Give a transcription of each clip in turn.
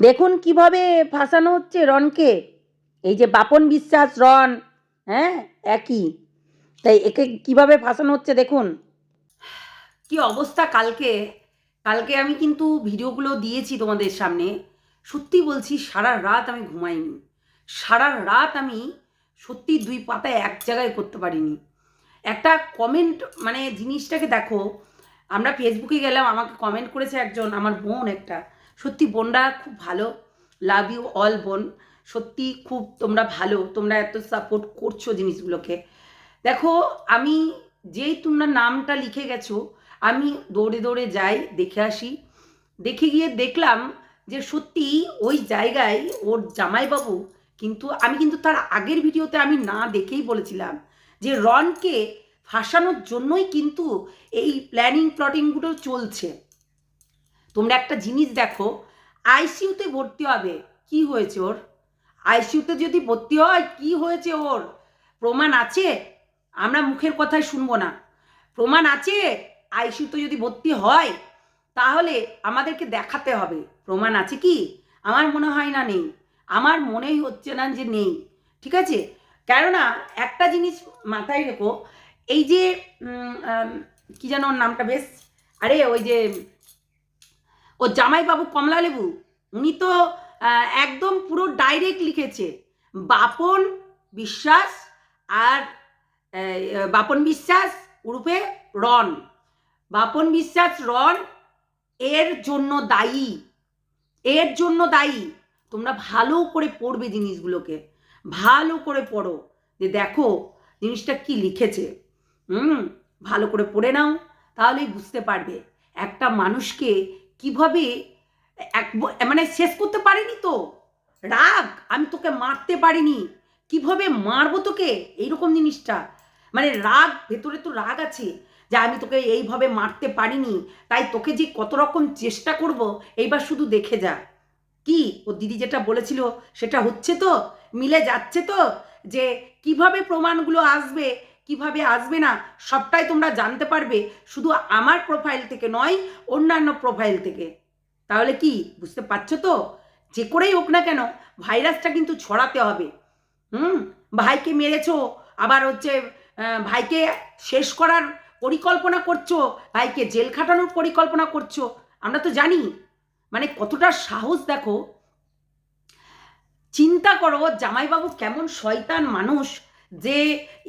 দেখুন কীভাবে ফাঁসানো হচ্ছে রনকে এই যে বাপন বিশ্বাস রন হ্যাঁ একই। তাই একে কীভাবে ফাঁসানো হচ্ছে দেখুন। কি অবস্থা কালকে? কালকে আমি কিন্তু ভিডিওগুলো দিয়েছি তোমাদের সামনে। সত্যি বলছি, সারা রাত আমি ঘুমাইনি। সারা রাত আমি সত্যি দুই পাতায় এক জায়গায় করতে পারিনি। একটা কমেন্ট মানে জিনিসটাকে দেখো, আমরা ফেসবুকে গেলাম, আমাকে কমেন্ট করেছে একজন, আমার বোন একটা। সত্যি বোনরা খুব ভালো। লাভ ইউ অল বোন। সত্যি খুব তোমরা ভালো। তোমরা এত সাপোর্ট করছ জিনিসগুলোকে। দেখো, আমি যেই তোমরা নামটা লিখে গেছো, আমি দৌড়ে দৌড়ে যাই, দেখে আসি। দেখে গিয়ে দেখলাম যে সত্যি ওই জায়গায় ওর জামাইবাবু কিন্তু, আমি কিন্তু তার আগের ভিডিওতে আমি না দেখেই বলেছিলাম যে রনকে ফাঁসানোর জন্যই কিন্তু এই প্ল্যানিং প্লটিংগুলো চলছে। তোমরা একটা জিনিস দেখো আইসিইউতে ভর্তি হবে। কি হয়েছে ওর? আইসিইউতে যদি ভর্তি হয়, কি হয়েছে ওর? প্রমাণ আছে? আমরা মুখের কথাই শুনব না। প্রমাণ আছে? আইসিইউতে যদি ভর্তি হয়, তাহলে আমাদেরকে দেখাতে হবে। প্রমাণ আছে কি? আমার মনে হয় না নেই। আমার মনেই হচ্ছে না যে নেই। ঠিক আছে? কেননা, একটা জিনিস মাথায় রেখো, এই যে কি যেন নামটা বেশ? আরে, ওই যে ও জামাইবাবু কমলালেবু, উনি তো একদম পুরো ডাইরেক্ট লিখেছে। বাপন বিশ্বাস আর বাপন বিশ্বাস উরূপে রন বাপন বিশ্বাস রন এর জন্য দায়ী। এর জন্য দায়ী। তোমরা ভালো করে পড়বে জিনিসগুলোকে। ভালো করে পড়ো। যে দেখো জিনিসটা কি লিখেছে। হুম, ভালো করে পড়ে নাও, তাহলেই বুঝতে পারবে। একটা মানুষকে কীভাবে এক মানে শেষ করতে পারিনি তো? রাগ, আমি তোকে মারতে পারিনি। কীভাবে মারবো তোকে? এইরকম জিনিসটা। মানে রাগ, ভেতরে তো রাগ আছে যে আমি তোকে এইভাবে মারতে পারিনি। তাই তোকে যে কত রকম চেষ্টা করব, এইবার শুধু দেখে যা। কি? ও দিদি যেটা বলেছিল, সেটা হচ্ছে তো? মিলে যাচ্ছে তো? যে কীভাবে প্রমাণগুলো আসবে? কীভাবে আসবে না, সবটাই তোমরা জানতে পারবে শুধু আমার প্রোফাইল থেকে নয়, অন্যান্য প্রোফাইল থেকে। তাহলে কি, বুঝতে পারছ তো? যে করেই হোক না কেন ভাইরাসটা কিন্তু ছড়াতে হবে। হুম? ভাইকে মেরেছো, আবার হচ্ছে ভাইকে শেষ করার পরিকল্পনা করছ, ভাইকে জেল খাটানোর পরিকল্পনা করছ, আমরা তো জানি। মানে কতটা সাহস দেখো। চিন্তা করো, জামাইবাবু কেমন শয়তান মানুষ যে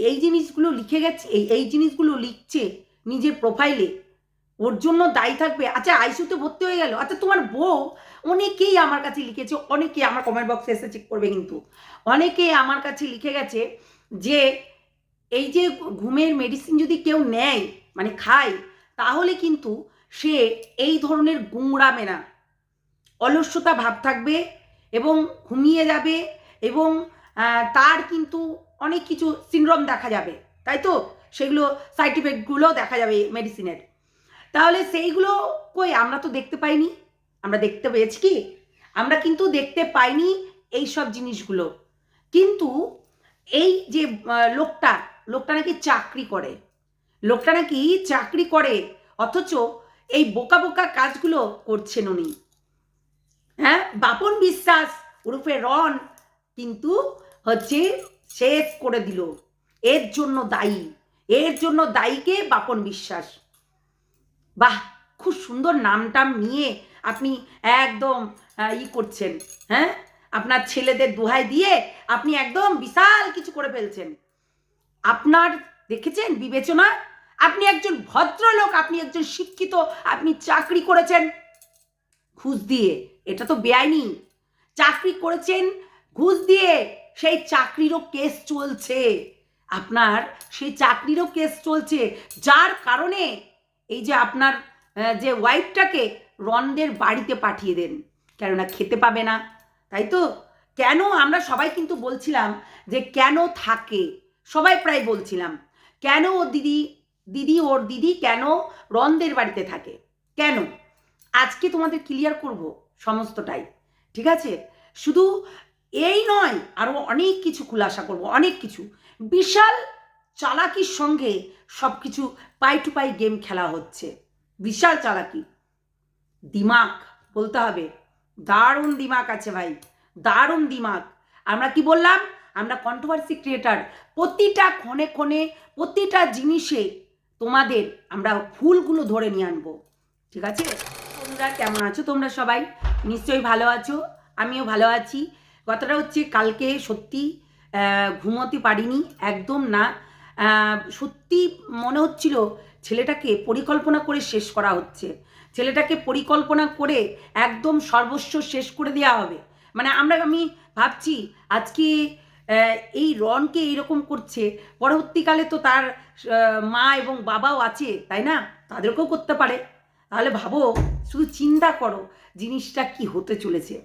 এই জিনিসগুলো লিখে গেছে, এই এই জিনিসগুলো লিখছে নিজের প্রোফাইলে ওর জন্য দায়ী থাকবে। আচ্ছা আইসিউতে ভর্তি হয়ে গেল। আচ্ছা তোমার বউ, অনেকেই আমার কাছে লিখেছে অনেকেই আমার কমেন্ট বক্সে এসে চেক করবে কিন্তু। অনেকেই আমার কাছে লিখে গেছে যে, এই যে ঘুমের মেডিসিন যদি কেউ নেয় মানে খায়, তাহলে কিন্তু সে এই ধরনের গুংড়াবে না অলস্যতা ভাব থাকবে এবং ঘুমিয়ে যাবে এবং তার কিন্তু অনেক কিছু সিনড্রোম দেখা যাবে, তাই তো? সেগুলো সাইড ইফেক্টগুলো দেখা যাবে মেডিসিনের তাহলে সেইগুলো কই আমরা তো দেখতে পাইনি? আমরা দেখতে পেয়েছি কি? আমরা কিন্তু দেখতে পাইনি এই সব জিনিসগুলো। কিন্তু এই যে লোকটা লোকটা নাকি চাকরি করে। লোকটা নাকি চাকরি করে, অথচ এই বোকা বোকা কাজগুলো করছেন উনি। হ্যাঁ? বাপন বিশ্বাস ওরূপে রন, কিন্তু হচ্ছে শেষ করে দিল। এর জন্য দায়ী। এর জন্য দায়ীকে বাপন বিশ্বাস। বাহ, খুব সুন্দর নামটাম নিয়ে আপনি একদম ই করছেন হ্যাঁ? আপনার ছেলেদের দোহাই দিয়ে আপনি একদম বিশাল কিছু করে ফেলছেন। আপনার, দেখেছেন বিবেচনা? আপনি একজন ভদ্রলোক, আপনি একজন শিক্ষিত, আপনি চাকরি করেছেন ঘুষ দিয়ে। এটা তো বেআইনি। চাকরি করেছেন ঘুষ দিয়ে। সেই চাকরিরও কেস চলছে। আপনার সেই চাকরিরও কেস চলছে। যার কারণে এই যে আপনার যে ওয়াইফটাকে রনদের বাড়িতে পাঠিয়ে দেন, কেননা খেতে পাবে না, তাই তো? কেন? আমরা সবাই কিন্তু বলছিলাম যে কেন থাকে? সবাই প্রায় বলছিলাম, কেন ওর দিদি দিদি ওর দিদি কেন রনদের বাড়িতে থাকে? কেন? আজকে তোমাদের ক্লিয়ার করব সমস্তটাই, ঠিক আছে? শুধু এই নয় আরও অনেক কিছু খুলাসা করব, অনেক কিছু। বিশাল চালাকির সঙ্গে সব কিছু পাই টু পাই গেম খেলা হচ্ছে। বিশাল চালাকি। দিমাগ বলতে হবে। দারুণ দিমাগ আছে ভাই, দারুণ দিমাগ আমরা কি বললাম? আমরা কন্ট্রোভার্সি ক্রিয়েটার প্রতিটা ক্ষণে ক্ষণে, প্রতিটা জিনিসে তোমাদের আমরা ফুলগুলো ধরে নিয়ে আনব। ঠিক আছে? তোমরা কেমন আছো? তোমরা সবাই নিশ্চয়ই ভালো আছো। আমিও ভালো আছি। কথাটা হচ্ছে কালকে সত্যি ঘুমোতে পারিনি, একদম না। সত্যি মনে হচ্ছিল ছেলেটাকে পরিকল্পনা করে শেষ করা হচ্ছে। ছেলেটাকে পরিকল্পনা করে একদম সর্বস্ব শেষ করে দেওয়া হবে। মানে আমরা, আমি ভাবছি আজকে এই রনকে এইরকম করছে, পরবর্তীকালে তো তার মা এবং বাবাও আছে, তাই না? তাদেরকেও করতে পারে। তাহলে ভাবো, শুধু চিন্তা করো জিনিসটা কি হতে চলেছে।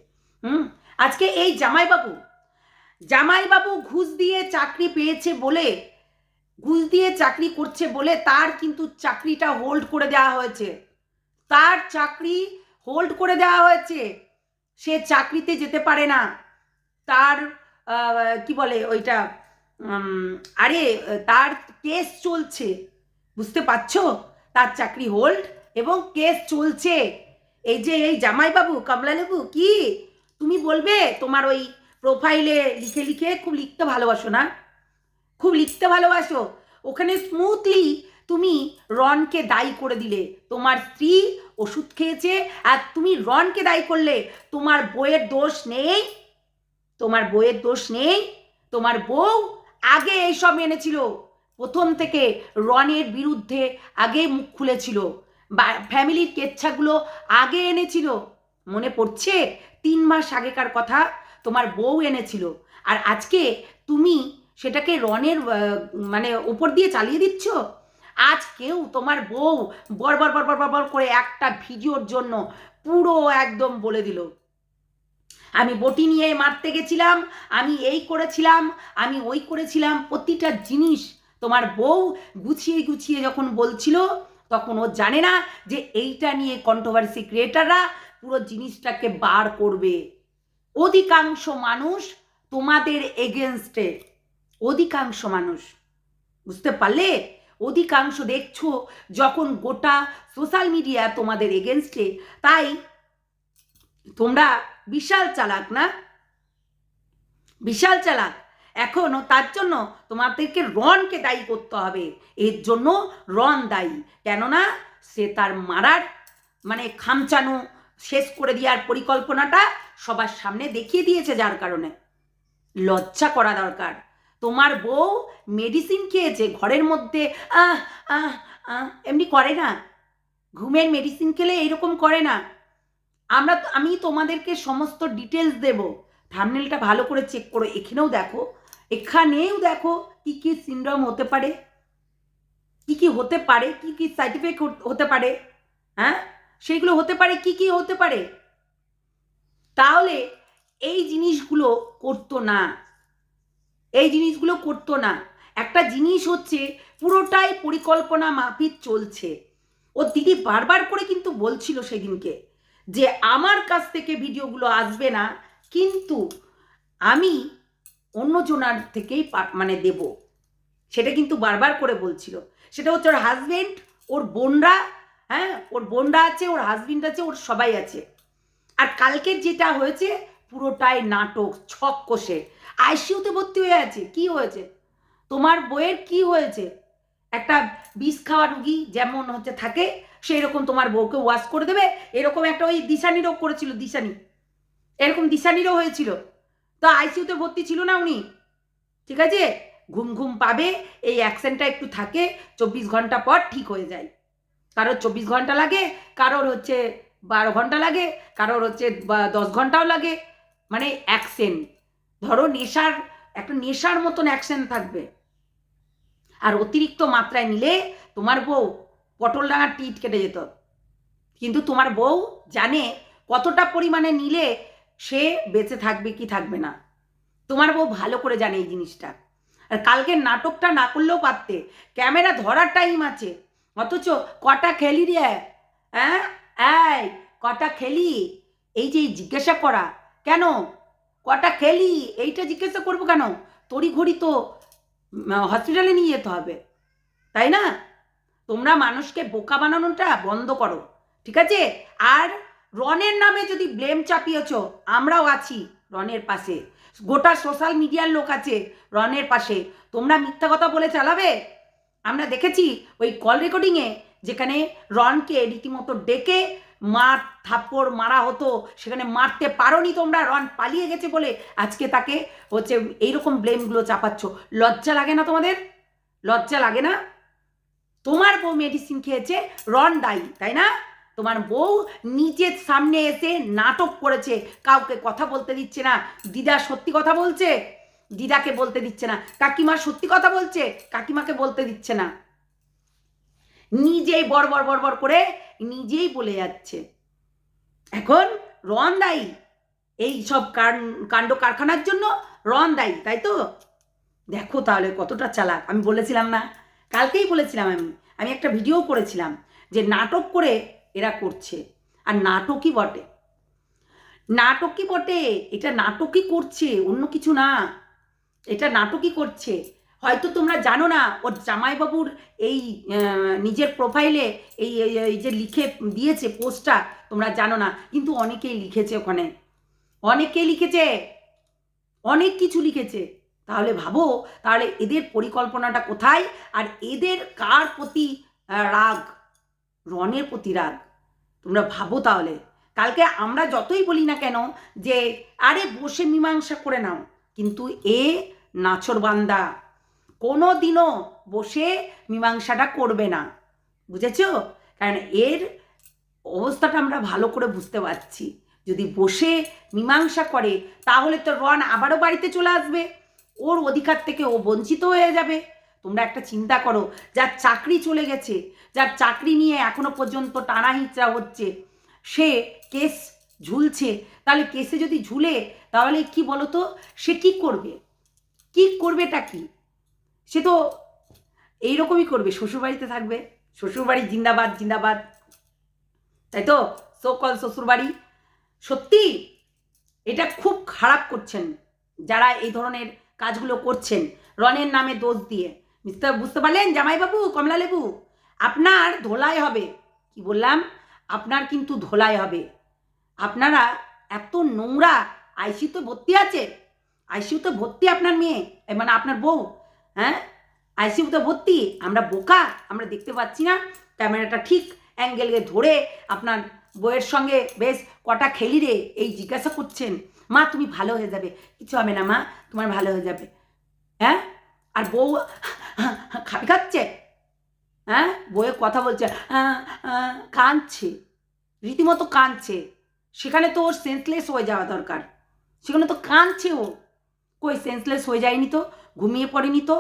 হুম? আজকে এই জামাইবাবু জামাইবাবু ঘুষ দিয়ে চাকরি পেয়েছে বলে, ঘুষ দিয়ে চাকরি করছে বলে তার কিন্তু চাকরিটা হোল্ড করে দেওয়া হয়েছে। তার চাকরি হোল্ড করে দেওয়া হয়েছে। সে চাকরিতে যেতে পারে না। তার কি বলে ওইটা আরে, তার কেস চলছে। বুঝতে পারছ? তার চাকরি হোল্ড এবং কেস চলছে। এই যে এই জামাইবাবু, কমলালেবু, কি? তুমি বলবে? তোমার ওই প্রোফাইলে লিখে লিখে খুব লিখতে ভালোবাসো না? খুব লিখতে ভালোবাসো? ওখানে স্মুথলি তুমি রনকে দায়ী করে দিলে। তোমার স্ত্রী ওষুধ খেয়েছে আর তুমি রনকে দায়ী করলে। তোমার বইয়ের দোষ নেই। তোমার বইয়ের দোষ নেই। তোমার বউ আগে এইসব এনেছিল। প্রথম থেকে রনের বিরুদ্ধে আগে মুখ খুলেছিল। বা ফ্যামিলির কেচ্ছাগুলো আগে এনেছিল। মনে পড়ছে? তিন মাস আগেকার কথা তোমার বউ এনেছিল। আর আজকে তুমি সেটাকে রনের মানে উপর দিয়ে চালিয়ে দিচ্ছ? আজ কেউ তোমার বউ বরবর বরবর বরবর করে একটা ভিডিওর জন্য পুরো একদম বলে দিল। আমি বটি নিয়ে মারতে গেছিলাম, আমি এই করেছিলাম, আমি ওই করেছিলাম, প্রতিটা জিনিস তোমার বউ গুছিয়ে গুছিয়ে যখন বলছিল, তখন ও জানে না যে এইটা নিয়ে কন্ট্রোভার্সি ক্রিয়েটাররা পুরো জিনিসটাকে বার করবে। অধিকাংশ মানুষ তোমাদের এগেনস্টে অধিকাংশ মানুষ। বুঝতে পারলে? অধিকাংশ দেখছ, যখন গোটা সোশ্যাল মিডিয়া তোমাদের এগেনস্টে তাই তোমরা বিশাল চালাক না? বিশাল চালাক। এখনও তার জন্য তোমাদেরকে রনকে দায়ী করতে হবে। এর জন্য রন দায়ী। কেননা সে তার মারার মানে খামচানো শেষ করে দেওয়ার পরিকল্পনাটা সবার সামনে দেখিয়ে দিয়েছে যার কারণে। লজ্জা করা দরকার। তোমার বউ মেডিসিন খেয়েছে, ঘরের মধ্যে এমনি করে না। ঘুমের মেডিসিন খেলে এরকম করে না। আমরা আমি তোমাদেরকে সমস্ত ডিটেলস দেব। থামনেলটা ভালো করে চেক করো। এখানেও দেখো। এখানেও দেখো কি কি সিন্ড্রোম হতে পারে। কি কি হতে পারে? কি কি সার্টিফিকেট হতে পারে? হ্যাঁ? সেগুলো হতে পারে, কি কি হতে পারে? তাহলে এই জিনিসগুলো করতো না। এই জিনিসগুলো করতো না। একটা জিনিস হচ্ছে পুরোটাই পরিকল্পনা মাফিক চলছে। ও দিদি বারবার করে কিন্তু বলছিল সেদিনকে যে আমার কাছ থেকে ভিডিওগুলো আসবে না, কিন্তু আমি অন্যজনার থেকেই মানে দেব। সেটা কিন্তু বারবার করে বলছিল। সেটা হচ্ছে ওর হাজবেন্ড ওর বোনরা হ্যাঁ ওর বোনরা আছে, ওর হাজবেন্ড আছে, ওর সবাই আছে। আর কালকের যেটা হয়েছে, পুরোটাই নাটক, ছক কষে। আইসিইউতে ভর্তি হয়ে আছে, কি হয়েছে? তোমার বইয়ের কি হয়েছে? একটা বিষ খাওয়া রুগী যেমন হচ্ছে থাকে সেই রকম তোমার বউকে ওয়াশ করে দেবে। এরকম একটা ওই দিশানিরও করেছিল, দিশানি। এরকম দিশানিরও হয়েছিল। তো আইসিইউতে ভর্তি ছিল না উনি। ঠিক আছে? ঘুম ঘুম পাবে, এই অ্যাকশনটা একটু থাকে, চব্বিশ ঘণ্টা পর ঠিক হয়ে যায়। কারোর চব্বিশ ঘণ্টা লাগে, কারোর হচ্ছে বারো ঘণ্টা লাগে, কারোর হচ্ছে দশ ঘন্টাও লাগে। মানে অ্যাকশন ধরো নেশার, একটা নেশার মতন অ্যাকশন থাকবে। আর অতিরিক্ত মাত্রায় নিলে তোমার বউ পটল ডাঙার টিট কেটে যেত। কিন্তু তোমার বউ জানে কতটা পরিমাণে নিলে সে বেঁচে থাকবে কি থাকবে না। তোমার বউ ভালো করে জানে এই জিনিসটা। আর কালকের নাটকটা না করলেও পারতে। ক্যামেরা ধরার টাইম আছে। অথচ কটা খেলি রে? হ্যাঁ? এই, কটা খেলি? এই যে জিজ্ঞাসা করা, কেন? কটা খেলি? এইটা জিজ্ঞাসা করব কেন? তড়ি ঘড়ি তো হসপিটালে নিয়ে যেতে হবে, তাই না? তোমরা মানুষকে বোকা বানানোটা বন্ধ করো, ঠিক আছে? আর রনের নামে যদি ব্লেম চাপিয়েছ, আমরাও আছি রনের পাশে। গোটা সোশ্যাল মিডিয়ার লোক আছে রনের পাশে। তোমরা মিথ্যা কথা বলে চালাবে? আমরা দেখেছি ওই কল রেকর্ডিংয়ে যেখানে রনকে রীতিমতো ডেকে মার থাপ্পড় মারা হতো, সেখানে মারতে পারোনি তোমরা, রন পালিয়ে গেছে বলে আজকে তাকে হচ্ছে এইরকম ব্লেমগুলো চাপাচ্ছ। লজ্জা লাগে না তোমাদের? লজ্জা লাগে না? তোমার বউ মেডিসিন খেয়েছে, রন দায়ী, তাই না? তোমার বউ নিজের সামনে এসে নাটক করেছে, কাউকে কথা বলতে দিচ্ছে না। দিদা সত্যি কথা বলছে? দিদাকে বলতে দিচ্ছে না। কাকিমা সত্যি কথা বলছে? কাকিমাকে বলতে দিচ্ছে না। নিজেই বড় বড় করে নিজেই বলে যাচ্ছে। এখন রন দায়ী এই সব কাণ্ড কারখানার জন্য রন দায়ী তাই তো? দেখো তাহলে কতটা চালাক। আমি বলেছিলাম না। কালকেই বলেছিলাম আমি। আমি একটা ভিডিও করেছিলাম যে নাটক করে এরা করছে। আর নাটকই বটে। নাটকই বটে। এটা নাটকই করছে। অন্য কিছু না। এটা নাটকই করছে। হয়তো তোমরা জানো না, ওর জামাইবাবুর এই নিজের প্রোফাইলে এই, এই- যে লিখে দিয়েছে পোস্টটা তোমরা জানো না, কিন্তু অনেকেই লিখেছে ওখানে। অনেকেই লিখেছে। অনেক কিছু লিখেছে। তাহলে ভাবো, তাহলে এদের পরিকল্পনাটা কোথায়? আর এদের কার প্রতি রাগ? রনের প্রতি রাগ। তোমরা ভাবো তাহলে। কালকে আমরা যতই বলি না কেন যে, আরে বসে মীমাংসা করে নাও। কিন্তু এ নাছর বান্দা। কোনো দিনও বসে মীমাংসাটা করবে না। বুঝেছ? কারণ এর অবস্থাটা আমরা ভালো করে বুঝতে পারছি। যদি বসে মীমাংসা করে, তাহলে তো রন আবারও বাড়িতে চলে আসবে। ওর অধিকার থেকে ও বঞ্চিত হয়ে যাবে। তোমরা একটা চিন্তা করো, যার চাকরি চলে গেছে, যার চাকরি নিয়ে এখনও পর্যন্ত টানা হিচড়া হচ্ছে, সে কেস ঝুলছে। তাহলে কেসে যদি ঝুলে, তাহলে কি বলো তো সে কি করবে? কি করবেটা কি? সে তো এইরকমই করবে, শ্বশুরবাড়িতে থাকবে। শ্বশুরবাড়ি জিন্দাবাদ জিন্দাবাদ। তাই তো? সকল শ্বশুরবাড়ি। সত্যি? এটা খুব খারাপ করছেন যারা এই ধরনের কাজগুলো করছেন রনের নামে দোষ দিয়ে। মিস্টার, বুঝতে পারলেন? জামাইবাবু কমলা লেবু আপনার ধোলাই হবে। কি বললাম? আপনার কিন্তু ধোলাই হবে। আপনারা এত নোংরা আইসি তো ভর্তি আছে। আইসিউতে ভর্তি আপনার মেয়ে মানে আপনার বউ হ্যাঁ? আইসিউতে ভর্তি, আমরা বোকা, আমরা দেখতে পাচ্ছি না। ক্যামেরাটা ঠিক অ্যাঙ্গেলকে ধরে আপনার বইয়ের সঙ্গে বেশ কটা খেলি রে, এই জিজ্ঞাসা করছেন। মা, তুমি ভালো হয়ে যাবে। কিছু হবে না, মা, তোমার ভালো হয়ে যাবে। হ্যাঁ? আর বউ খাবি খাচ্ছে? হ্যাঁ? বউয়ে কথা বলছে কাঁদছে। রীতিমতো কাঁদছে। সেখানে তো ওর সেন্সলেস হয়ে যাওয়া দরকার। সেখানে তো কাঁদছে ও। কই সেন্সলেস হয়ে যায়নি তো? ঘুমিয়ে পড়েনি তো?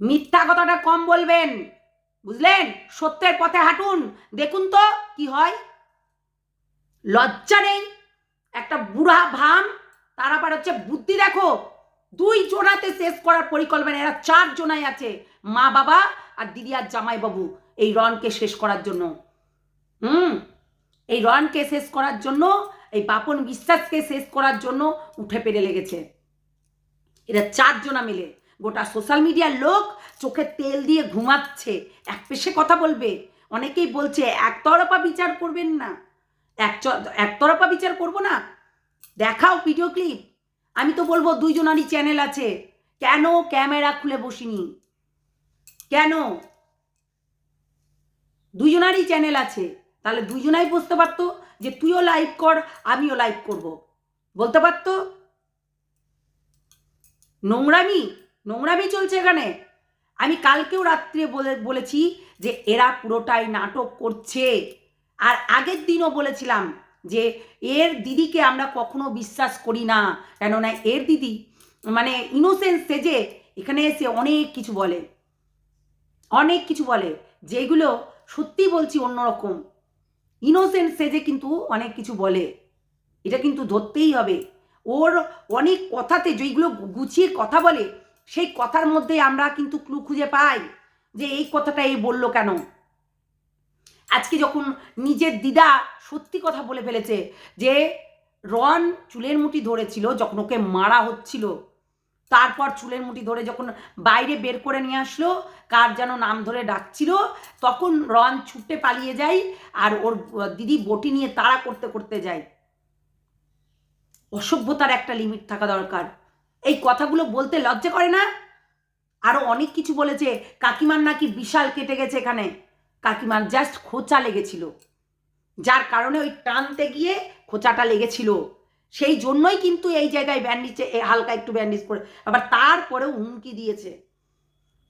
মিথ্যা কথাটা কম বলবেন। বুঝলেন? সত্যের পথে হাঁটুন। দেখুন তো কি হয়। লজ্জা নেই। একটা বুড়া ভাম তার আবার হচ্ছে বুদ্ধি দেখো। দুই জোনাতে শেষ করার পরিকল্পনা, এরা চার জোনাই আছে। মা বাবা আর দিদি আর জামাইবাবু, এই রনকে শেষ করার জন্য। হুম? এই রনকে শেষ করার জন্য বাপন বিশ্বাসকে শেষ করার জন্য উঠে পেরে লেগেছে। এরা চারজনা মিলে গোটা সোশ্যাল মিডিয়ার লোক চোখে তেল দিয়ে ঘুমাচ্ছে, এক পেশে কথা বলবে, অনেকেই বলছে, একতরফা বিচার করবেন না। এক একতরফা বিচার করব না? দেখাও ভিডিও ক্লিপ আমি তো বলব, দুইজনারই চ্যানেল আছে। কেন ক্যামেরা খুলে বসিনি? কেন? দুইজনারই চ্যানেল আছে। তাহলে দুইজনাই বুঝতে পারতো যে তুইও লাইভ কর, আমিও লাইভ করব। বলতে পারতো? নোংরামি নোংরামি চলছে এখানে। আমি কালকেও রাত্রে বলে, বলেছি যে এরা পুরোটাই নাটক করছে। আর আগের দিনও বলেছিলাম যে এর দিদিকে আমরা কখনো বিশ্বাস করি না। কেননা এর দিদি মানে ইনোসেন্স সেজে এখানে এসে অনেক কিছু বলে। অনেক কিছু বলে, যেগুলো সত্যি বলছি অন্যরকম। ইনোসেন্ট সেজে কিন্তু অনেক কিছু বলে। এটা কিন্তু ধরতেই হবে। ওর অনেক কথাতে যেইগুলো গুছিয়ে কথা বলে, সেই কথার মধ্যে আমরা কিন্তু ক্লু খুঁজে পাই যে এই কথাটা এই বলল কেন। আজকে যখন নিজের দিদা সত্যি কথা বলে ফেলেছে যে রন চুলের মুঠি ধরেছিল যখন ওকে মারা হচ্ছিল তারপর চুলের মুঠি ধরে যখন বাইরে বের করে নিয়ে আসলো, কার যেন নাম ধরে ডাকছিল, তখন রন ছুটে পালিয়ে যায় আর ওর দিদি বটি নিয়ে তাড়া করতে করতে যায়। অসভ্যতার একটা লিমিট থাকা দরকার। এই কথাগুলো বলতে লজ্জা করে না? আরও অনেক কিছু বলেছে, কাকিমার নাকি বিশাল কেটে গেছে এখানে। কাকিমার জাস্ট খোঁচা লেগেছিল। যার কারণে ওই টানতে গিয়ে খোঁচাটা লেগেছিল। সেই জন্যই কিন্তু এই জায়গায় ব্যান্ডিজে হালকা একটু ব্যান্ডেজ করে আবার তারপরেও হুমকি দিয়েছে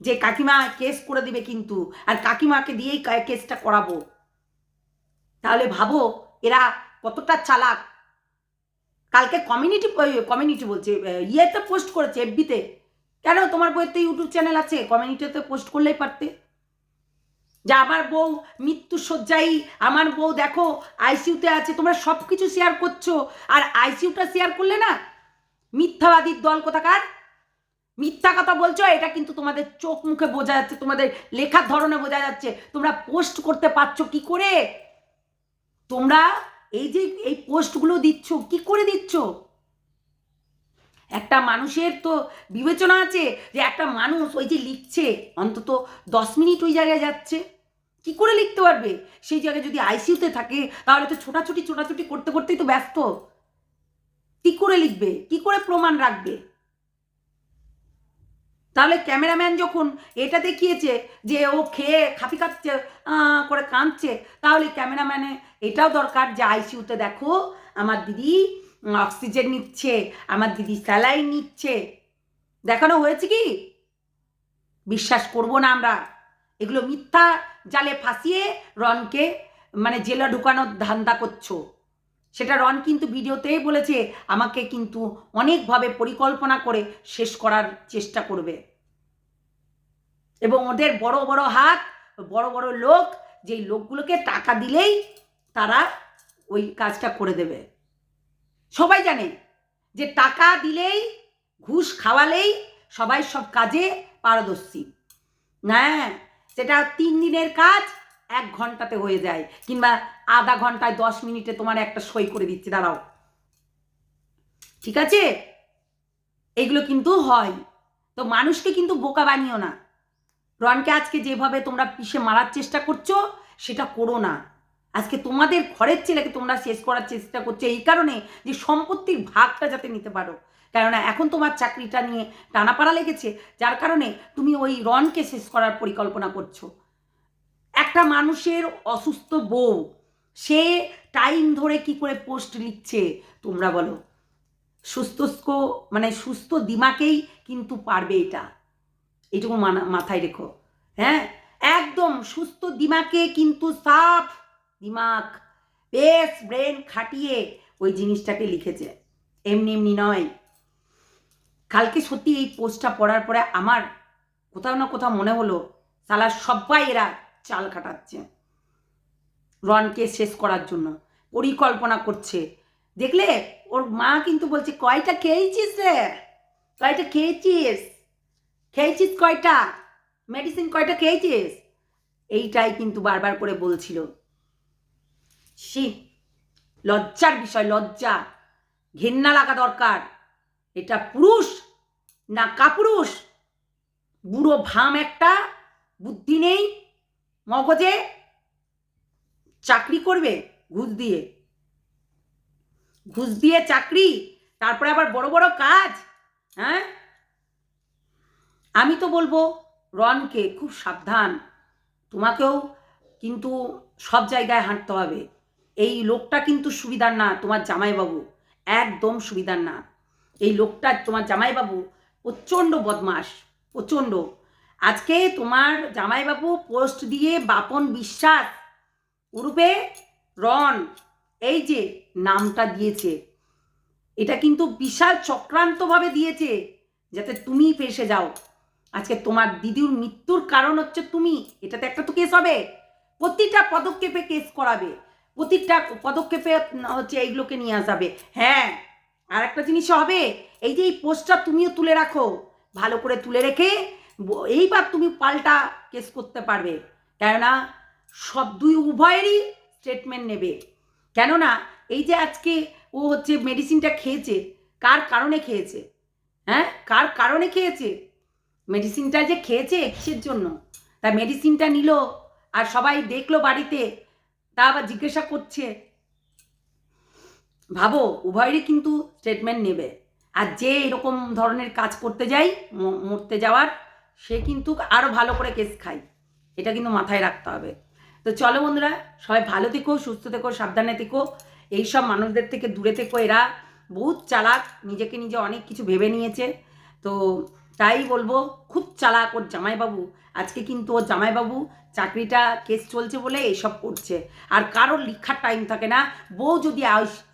যে কাকিমা কেস করে দিবে কিন্তু, আর কাকিমাকে দিয়েই কেসটা করাবো। তাহলে ভাবো, এরা কতটা চালাক। কালকে কমিউনিটি কমিউনিটি বলছে ইয়েতে পোস্ট করেছে এফবিতে কেন? তোমার বইতে ইউটিউব চ্যানেল আছে। কমিউনিটিতে পোস্ট করলেই পারতে। যে আমার বউ মৃত্যু শয্যায়ী। আমার বউ দেখো আইসিইউতে আছে, তোমরা সব কিছু শেয়ার করছ। আর আইসিইউটা শেয়ার করলে না, মিথ্যাবাদীর দল কোথাকার? মিথ্যা কথা বলছো, এটা কিন্তু তোমাদের চোখ মুখে বোঝা যাচ্ছে, তোমাদের লেখার ধরনে বোঝা যাচ্ছে। তোমরা পোস্ট করতে পারছ কি করে? তোমরা এই যে এই পোস্টগুলো দিচ্ছ, কি করে দিচ্ছ? একটা মানুষের তো বিবেচনা আছে যে একটা মানুষ ওই যে লিখছে, অন্তত দশ মিনিট ওই জায়গায় যাচ্ছে। কি করে লিখতে পারবে? সেই জায়গায় যদি আইসিইউতে থাকে, তাহলে তো ছোটাছুটি ছোটাছুটি করতে করতেই তো ব্যস্ত। কি করে লিখবে? কি করে প্রমাণ রাখবে? তাহলে ক্যামেরাম্যান যখন এটা দেখিয়েছে যে ও খেয়ে খাপি খাচ্ছে করে কাঁদছে, তাহলে ক্যামেরাম্যানে এটাও দরকার যে আইসিইউতে দেখো, আমার দিদি অক্সিজেন নিচ্ছে, আমার দিদি স্যালাইন নিচ্ছে। দেখানো হয়েছে কি? বিশ্বাস করব না আমরা। এগুলো মিথ্যা জালে ফাঁসিয়ে রনকে মানে জেলা ঢুকানোর ধান্দা করছ। সেটা রন কিন্তু ভিডিওতেই বলেছে, আমাকে কিন্তু অনেকভাবে পরিকল্পনা করে শেষ করার চেষ্টা করবে। এবং ওদের বড় বড় হাত, বড় বড় লোক, যেই লোকগুলোকে টাকা দিলেই তারা ওই কাজটা করে দেবে। সবাই জানে যে টাকা দিলেই, ঘুষ খাওয়ালেই সবাই সব কাজে পারদর্শী। হ্যাঁ সেটা তিন দিনের কাজ, এক ঘন্টাতে হয়ে যায়। কিংবা আধা ঘন্টায় দশ মিনিটে তোমার একটা সই করে দিচ্ছে, দাঁড়াও। ঠিক আছে? এগুলো কিন্তু হয়। তো মানুষকে কিন্তু বোকা বানিও না। রনকে আজকে যেভাবে তোমরা পিষে মারার চেষ্টা করছ, সেটা করো না। আজকে তোমাদের ঘরের ছেলেকে তোমরা শেষ করার চেষ্টা করছ, এই কারণে যে সম্পত্তির ভাগটা যাতে নিতে পারো। কেননা এখন তোমার চাকরিটা নিয়ে টানাপাড়া লেগেছে, যার কারণে তুমি ওই রনকে শেষ করার পরিকল্পনা করছ। একটা মানুষের অসুস্থ বউ, সে টাইম ধরে কি করে পোস্ট লিখছে তোমরা বলো? সুস্থ মানে সুস্থ দিমাকেই কিন্তু পারবে এটা। এটুকু মাথায় রেখো। হ্যাঁ? একদম সুস্থ দিমাকে কিন্তু সাফ দিমাগ বেশ ব্রেন খাটিয়ে ওই জিনিসটাকে লিখেছে। এমনি এমনি নয়। কালকে সত্যি এই পোস্টটা পড়ার পরে আমার কোথাও না কোথাও মনে হলো, সালা সবাই এরা চাল কাটাচ্ছে। রনকে শেষ করার জন্য, পরিকল্পনা করছে। দেখলে, ওর মা কিন্তু বলছে, কয়টা খেয়েছিস রে? কয়টা খেয়েছিস? খেয়েছিস কয়টা? মেডিসিন কয়টা খেয়েছিস? এইটাই কিন্তু বারবার করে বলছিল। সি লজ্জার বিষয়, লজ্জা। ঘেন্না লাগা দরকার। এটা পুরুষ না কাপুরুষ, বুড়ো ভাম একটা, বুদ্ধি নেই, মগজে চাকরি করবে ঘুষ দিয়ে। ঘুষ দিয়ে চাকরি, তারপরে আবার বড় বড় কাজ হ্যাঁ? আমি তো বলব, রনকে খুব সাবধান। তোমাকেও কিন্তু সব জায়গায় হাঁটতে হবে। এই লোকটা কিন্তু সুবিধার না, তোমার জামাইবাবু। একদম সুবিধার না। এই লোকটা, তোমার জামাইবাবু প্রচণ্ড বদমাস প্রচণ্ড। আজকে তোমার জামাইবাবু পোস্ট দিয়ে বাপন বিশ্বাস, উরূপে রন এই যে নামটা দিয়েছে, এটা কিন্তু বিশাল চক্রান্তভাবে দিয়েছে, যাতে তুমি ফেসে যাও। আজকে তোমার দিদির মৃত্যুর কারণ হচ্ছে তুমি, এটাতে একটা তো কেস হবে। প্রতিটা পদক্ষেপে কেস করাবে, প্রতিটা পদক্ষেপে হচ্ছে এইগুলোকে নিয়ে আসাবে। হ্যাঁ আর একটা জিনিস হবে, এই যে এই পোস্টটা তুমিও তুলে রাখো, ভালো করে তুলে রেখে এইবার তুমি পাল্টা কেস করতে পারবে। কেননা সব দুই উভয়েরই স্টেটমেন্ট নেবে। কেননা এই যে আজকে ও হচ্ছে মেডিসিনটা খেয়েছে, কার কারণে খেয়েছে? হ্যাঁ? কার কারণে খেয়েছে? মেডিসিনটা যে খেয়েছে কিসের জন্য? তা মেডিসিনটা নিল, আর সবাই দেখল বাড়িতে, তা আবার জিজ্ঞাসা করছে ভাবো, উভয়েরই কিন্তু স্টেটমেন্ট নেবে। আর যে এরকম ধরনের কাজ করতে যাই মরতে যাওয়ার, সে কিন্তু আরও ভালো করে কেস খায়। এটা কিন্তু মাথায় রাখতে হবে। তো চলো বন্ধুরা, সবাই ভালো থেকো, সুস্থ থেকো, সাবধানে থেকো। এইসব মানুষদের থেকে দূরে থেকো এরা। বহুত চালাক, নিজেকে নিজে অনেক কিছু ভেবে নিয়েছে। তো তাই বলব, খুব চালাক ওর জামাইবাবু। আজকে কিন্তু ওর জামাইবাবু চাকরিটা কেস চলছে বলে এইসব করছে। আর কারোর লেখার টাইম থাকে না, বউ যদি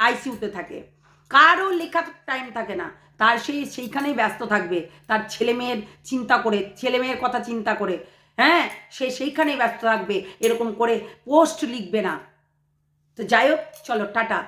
আইসিউতে থাকে। কারোর লেখার টাইম থাকে না, তার সেই সেইখানেই ব্যস্ত থাকবে। তার ছেলে মেয়ের চিন্তা করে, ছেলে মেয়ের কথা চিন্তা করে। হ্যাঁ সে সেইখানেই ব্যস্ত থাকবে, এরকম করে পোস্ট লিখবে না। তো যাই হোক, চলো, টাটা।